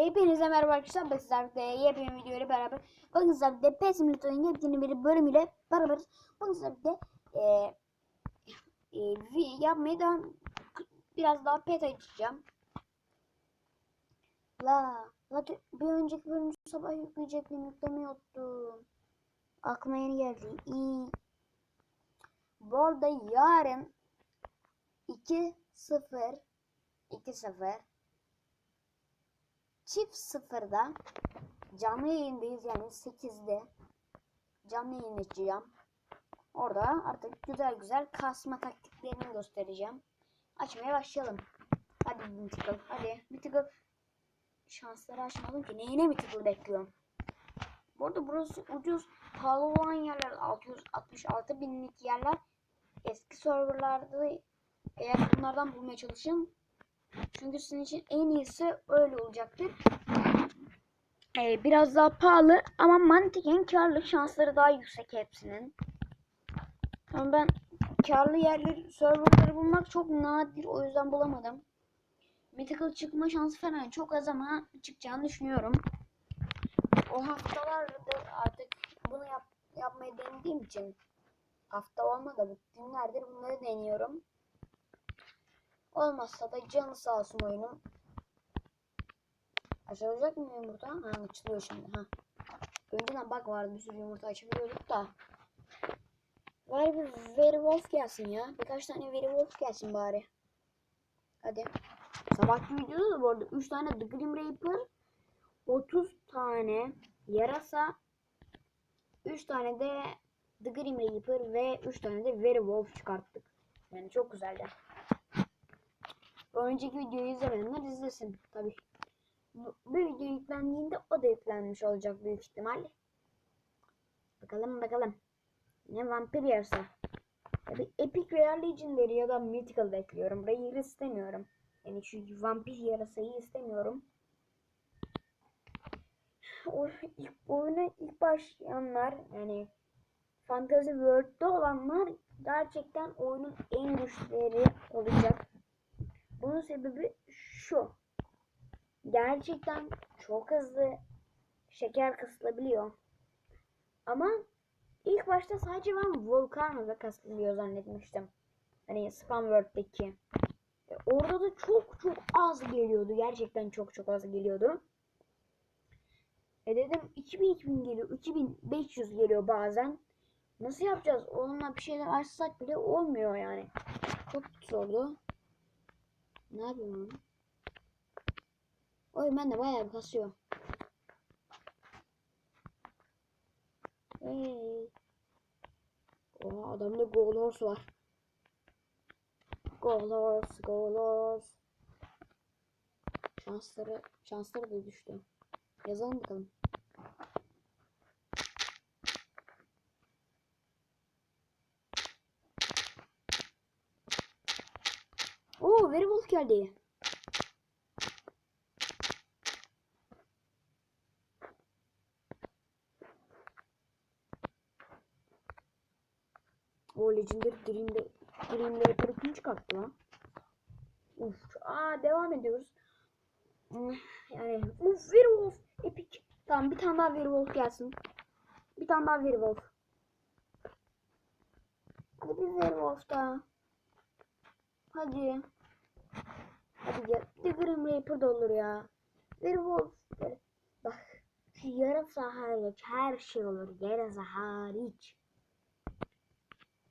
Hepinize merhaba arkadaşlar. Ben sizlerle yepyeni video ile beraber. Bakın sizlerle PES Simulator'un yepyeni bir bölümüyle beraberiz. Bakın sizlerle e, e, vi- yapmaya devam biraz daha pet açacağım. La, la bir önceki bölümü sabah yükleyecektim yüklemeyi unuttum. Aklıma yeni geldi. İyi. Bu arada yarın 2-0 2-0 çift sıfırda canlı yayındayız yani 8'de canlı yayın açacağım. Orada artık güzel güzel kasma taktiklerini göstereceğim. Açmaya başlayalım. Hadi Mythical hadi Mythical şansları açmadım ki neyine Mythical bekliyorum. Bu arada burası ucuz pahalı olan yerler 666 binlik yerler eski serverlarda eğer bunlardan bulmaya çalışın çünkü sizin için en iyisi öyle olacaktır. Ee, biraz daha pahalı ama mantıken karlı şansları daha yüksek hepsinin. Ama ben karlı yerleri, serverları bulmak çok nadir o yüzden bulamadım. Mythical çıkma şansı falan çok az ama çıkacağını düşünüyorum. O haftalardır artık bunu yap, yapmayı denediğim için hafta olmadı günlerdir bunları deniyorum. Olmazsa da canı sağ olsun oyunum. Açılacak mı yumurta? Ha açılıyor şimdi. Ha. Önceden bak vardı bir sürü yumurta açabiliyorduk da. Var bir Werewolf gelsin ya. Birkaç tane Werewolf gelsin bari. Hadi. Sabahki videoda da bu arada 3 tane The Grim Reaper 30 tane yarasa 3 tane de The Grim Reaper ve 3 tane de Werewolf çıkarttık. Yani çok güzeldi. Önceki videoyu izlemeyenler izlesin tabi. Bu, bu video yüklendiğinde o da yüklenmiş olacak büyük ihtimalle. Bakalım bakalım. Ne vampir yarısı. Tabi epic veya legendary ya da mythical bekliyorum. Rare istemiyorum. Yani çünkü vampir yarasayı istemiyorum. O ilk oyuna ilk başlayanlar yani Fantasy World'de olanlar gerçekten oyunun en güçleri olacak. Bunun sebebi şu. Gerçekten çok hızlı şeker kısılabiliyor. Ama ilk başta sadece ben Volcano'da kasılıyor zannetmiştim. Hani Spam World'deki. Orada da çok çok az geliyordu. Gerçekten çok çok az geliyordu. E dedim 2000 2000 geliyor. 2500 geliyor bazen. Nasıl yapacağız? Onunla bir şeyler açsak bile olmuyor yani. Çok zordu. Ne yapıyorum onu? Oy ben de bayağı bir kasıyor. Hey. Oha adamda Gold Horse var. Gold Horse, Gold Horse. Şansları, şansları da düştü. Yazalım bakalım. Oo, Geldi. O Legendary Dream'de Dream'de kim çıkarttı lan? Uf, aa devam ediyoruz. Hmm, Yani uf Werewolf epic. Tamam bir tane daha Werewolf gelsin. Bir tane daha Werewolf. Hadi Werewolf daha. Hadi. Gel. Bir Grim Reaper da olur ya. Werewolf. Bak. Şu yarasa hariç her şey olur. Yarasa hariç.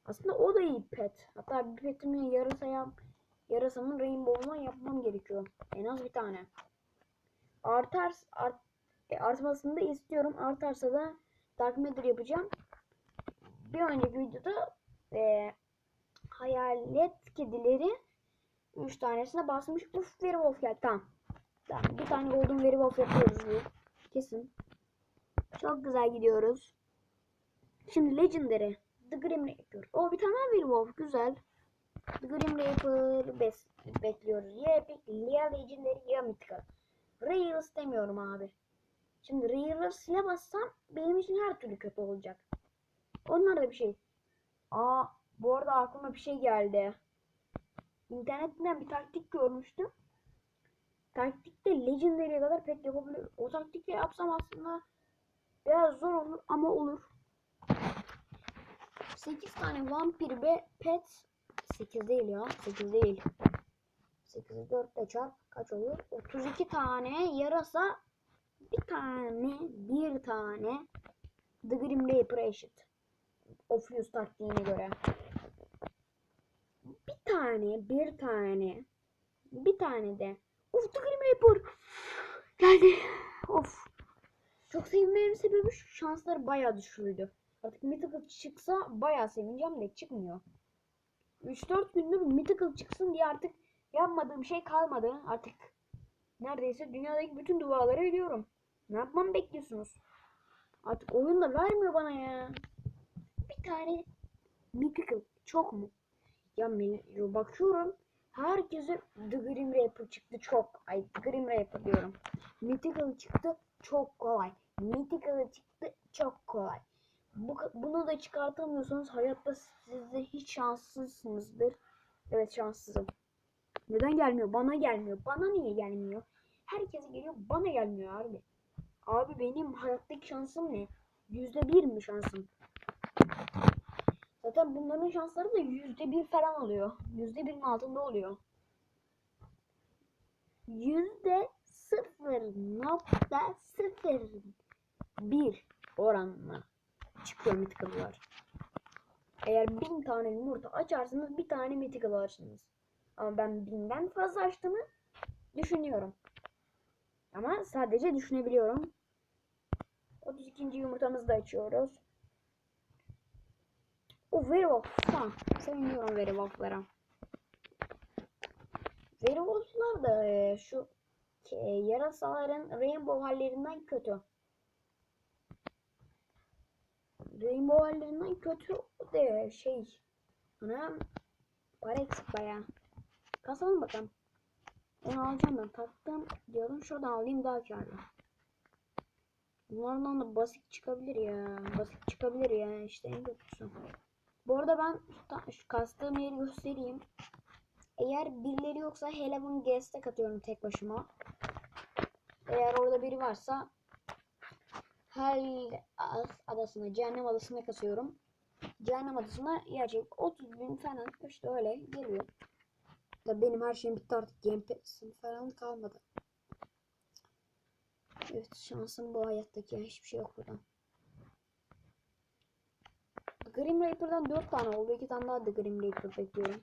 Aslında o da iyi pet. Hatta bir petimi yarasa yap, yarasamın rainbow'undan yapmam gerekiyor. En az bir tane. Artar, art, e, artmasını da istiyorum. Artarsa da Dark Matter yapacağım. Bir önceki videoda e, hayalet kedileri 3 tanesine basmış. Uf Werewolf geldi. Tamam. Tamam. Bir tane Golden Werewolf yapıyoruz bu. Kesin. Çok güzel gidiyoruz. Şimdi Legendary. The Grim Reaper. O bir tane daha Werewolf. Güzel. The Grim Reaper bes bekliyoruz. Ya Epic, ya Legendary, ya Mythical. Rare istemiyorum abi. Şimdi Rare'ları sile bassam benim için her türlü kötü olacak. Onlar da bir şey. Aa bu arada aklıma bir şey geldi. İnternetten bir taktik görmüştüm. taktikte legendary'e kadar pet yapabiliyorum. O taktikle yapsam aslında biraz zor olur ama olur. 8 tane vampir ve pet 8 değil ya 8 değil. 8'i 4 ile çarp kaç olur? 32 tane yarasa bir tane bir tane The Grim Reaper eşit. Ophius taktiğine göre. Tane bir tane bir tane de Of The Grim Reaper geldi. Of. Çok sevinmemin sebebi şu şanslar bayağı düşürdü. Artık Mythical çıksa bayağı sevineceğim de çıkmıyor. 3-4 gündür Mythical çıksın diye artık yapmadığım şey kalmadı. Artık neredeyse dünyadaki bütün duaları ediyorum. Ne yapmamı bekliyorsunuz? Artık oyun da vermiyor bana ya. Bir tane Mythical çok mu? Ya me- bakıyorum herkese The Grim Reaper çıktı çok. Ay The Grim Reaper diyorum. Mythical çıktı çok kolay. Mythical çıktı çok kolay. Bu, bunu da çıkartamıyorsanız hayatta siz de hiç şanssızsınızdır. Evet şanssızım. Neden gelmiyor? Bana gelmiyor. Bana niye gelmiyor? Herkese geliyor bana gelmiyor abi. Abi benim hayattaki şansım ne? Yüzde bir mi şansım? Zaten bunların şansları da yüzde bir falan oluyor. Yüzde birin altında oluyor. Yüzde sıfır nokta sıfır bir oranla çıkıyor mythical'lar. Eğer bin tane yumurta açarsanız bir tane mythical alırsınız. Ama ben binden fazla açtığımı düşünüyorum. Ama sadece düşünebiliyorum. 32. yumurtamızı da açıyoruz. O werewolf. Tamam. Seviniyorum werewolflara. Werewolflar da e, şu e, yarasaların rainbow hallerinden kötü. Rainbow hallerinden kötü de şey. Ana para eksik baya. Kasalım bakalım. Onu alacağım ben. Taktım diyorum. Şuradan alayım daha karlı. Bunlardan da basit çıkabilir ya. Basit çıkabilir ya. İşte en kötüsü. Bu arada ben şu kastığım yeri göstereyim. Eğer birileri yoksa Heleven Guest'e katıyorum tek başıma. Eğer orada biri varsa Hell adasına, cehennem adasına kasıyorum. Cehennem adasına gerçek 30 bin falan işte öyle geliyor. Da benim her şeyim bitti artık. Gamepad'sim falan kalmadı. Evet şansım bu hayattaki ya. Hiçbir şey yok burada. Grim Reaper'dan 4 tane oldu. 2 tane daha The Grim Reaper bekliyorum.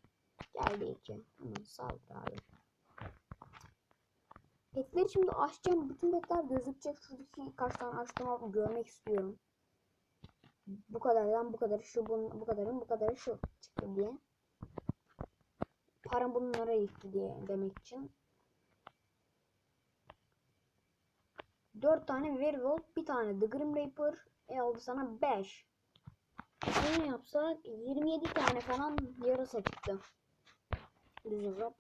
Geldi 2. Aman sağ ol abi. Petleri şimdi açacağım. Bütün petler gözükecek. Şuradaki kaç tane açtığımı görmek istiyorum. Bu kadardan bu kadar şu bunun, bu kadarın bu kadarı şu çıktı diye. Param bunlara gitti diye demek için. 4 tane Werewolf, bir tane The Grim Reaper. E oldu sana 5. Bunu yapsak 27 tane falan yarasa çıktı. Düz hesap.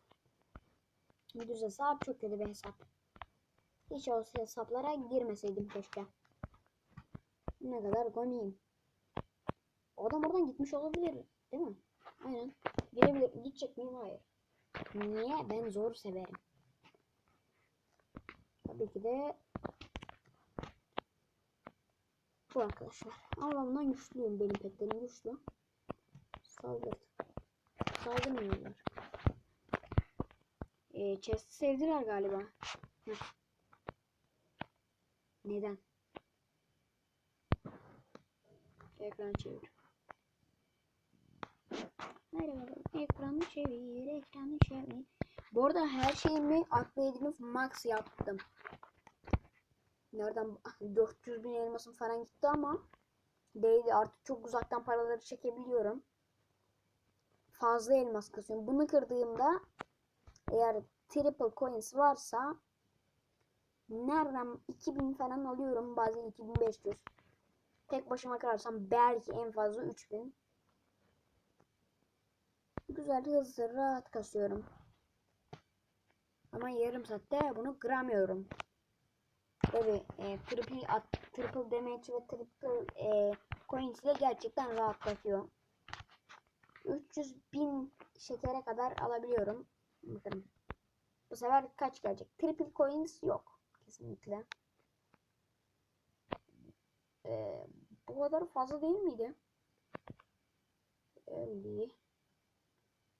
Düz hesap çok kötü bir hesap. Hiç o hesaplara girmeseydim keşke. Ne kadar komiyim. O adam oradan gitmiş olabilir. Değil mi? Aynen. Girebilir. Gidecek miyim? Hayır. Niye? Ben zor severim. Tabii ki de bu arkadaşlar. Ama bundan güçlüyüm. Benim petlerim güçlü. Saldır. Saldırmıyorlar. Ee, chest'i sevdiler galiba. Heh. Neden? Ekran çevir. Bakalım. Ekranı çevir, ekranı çevir. Bu arada her şeyimi edinip max yaptım. Nereden 400 bin elmasım falan gitti ama değdi. Artık çok uzaktan paraları çekebiliyorum. Fazla elmas kasıyorum. Bunu kırdığımda eğer triple coins varsa nereden 2000 falan alıyorum. Bazen 2500. Tek başıma kırarsam belki en fazla 3000. Güzel hızlı rahat kasıyorum. Ama yarım saatte bunu kıramıyorum. Tabi e, triple, at, triple damage ve triple e, coins ile gerçekten rahatlatıyor. 300 bin şekere kadar alabiliyorum. Bakın. Bu sefer kaç gelecek? Triple coins yok. Kesinlikle. Ee, bu kadar fazla değil miydi? 50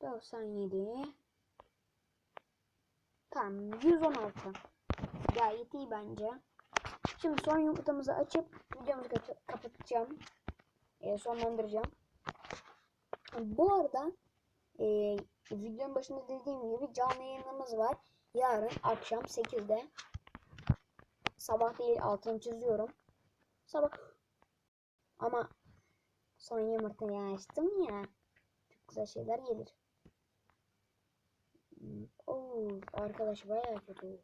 97 Tamam 116 Gayet iyi bence. Şimdi son yumurtamızı açıp videomuzu kapa- kapatacağım. Ee, sonlandıracağım. Bu arada e, videonun başında dediğim gibi canlı yayınımız var. Yarın akşam 8'de. Sabah değil altını çiziyorum. Sabah. Ama son yumurtayı açtım ya. Çok güzel şeyler gelir. Hmm, Oo, arkadaş bayağı kötü.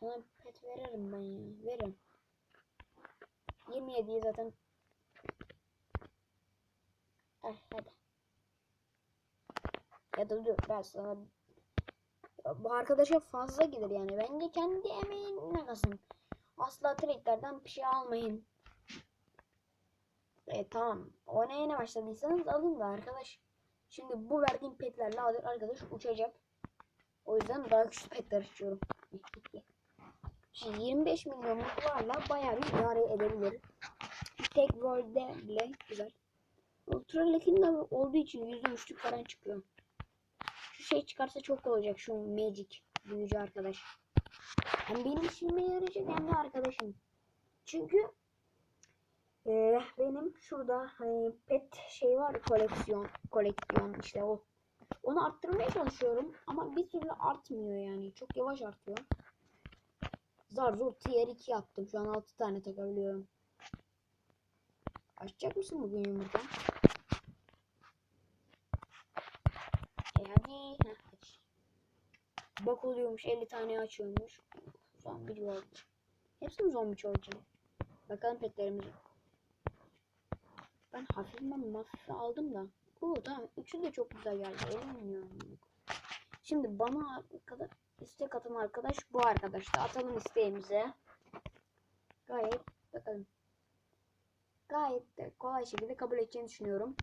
Sana pet veririm ben ya. Veririm. 27'yi zaten. Eh hadi. Ya da dur ben sana bu arkadaşa fazla gelir yani. Bence kendi emeğine kasın. Asla trade'lerden bir şey almayın. E tamam. Oynayana başladıysanız alın da arkadaş. Şimdi bu verdiğim petlerle arkadaş uçacak. O yüzden daha güçlü petler açıyorum. Şimdi 25 milyonluklarla bayağı bir idare edebilir. Tek rolde bile güzel. Ultra Legend'de olduğu için %3'lük falan çıkıyor. Şu şey çıkarsa çok olacak şu Magic büyücü arkadaş. Hem benim işime yarayacak hem de arkadaşım. Çünkü eee, benim şurada hani pet şey var koleksiyon koleksiyon işte o. Onu arttırmaya çalışıyorum ama bir türlü artmıyor yani. Çok yavaş artıyor. Zar zor tier 2 yaptım. Şu an 6 tane takabiliyorum. Açacak mısın bugün yumurta? E hadi. Heh, aç. Bak oluyormuş 50 tane açıyormuş. Zombi gördüm. Hepsi mi zombi çocuğum? Bakalım petlerimize. Ben hafiften mafife aldım da. Oo tamam. Üçü de çok güzel geldi. Eğleniyorum. Şimdi bana kadar istek atan arkadaş bu arkadaştı. Atalım isteğimize. Gayet bakalım. Gayet de kolay şekilde kabul edeceğini düşünüyorum.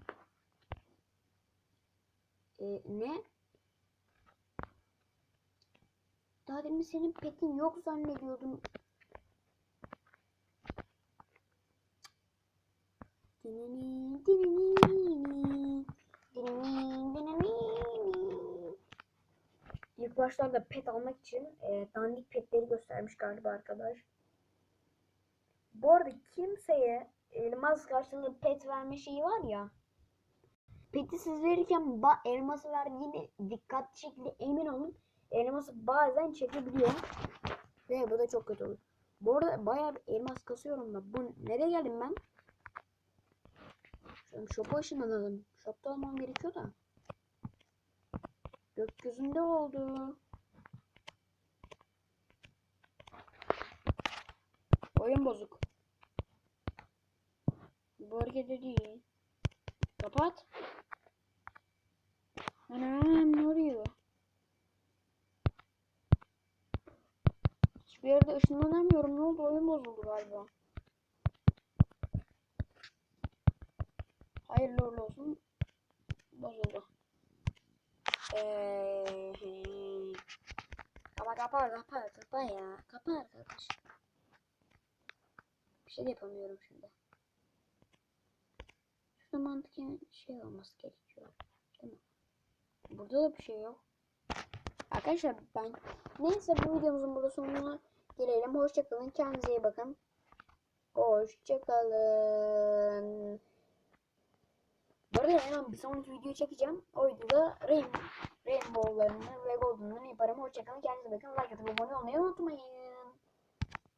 Ee, ne? Daha demin senin petin yok zannediyordum. Dinini, dinini, İlk başlarda pet almak için e, dandik petleri göstermiş galiba arkadaş. Bu arada kimseye elmas karşılığı pet verme şeyi var ya. Peti siz verirken ba- elması verdiğine dikkatli şekilde emin olun. Elması bazen çekebiliyor. Ve bu da çok kötü olur. Bu arada bayağı bir elmas kasıyorum da. Bu nereye geldim ben? Şöyle shop'a ışınlanalım. Shop'ta olmam gerekiyor da. Gökyüzünde oldu. Oyun bozuk. Bu hareketi değil. Kapat. Anam ne oluyor? Hiçbir yerde ışınlanamıyorum. Ne oldu? Oyun bozuldu galiba. Hayırlı uğurlu olsun. Bozuldu. Eee... Kapa kapa kapa ya. Kapa arkadaş. Bir şey de yapamıyorum şimdi. Şurada mantıken şey olması gerekiyor. Değil mi? Burada da bir şey yok. Arkadaşlar ben neyse bu videomuzun burada sonuna gelelim. Hoşçakalın. Kendinize iyi bakın. Hoşçakalın. Arada hemen bir sonraki video çekeceğim. O videoda Rain, Rainbow'larını ve Golden'larını yaparım. Hoşçakalın. Kendinize bakın. Like atıp abone olmayı unutmayın.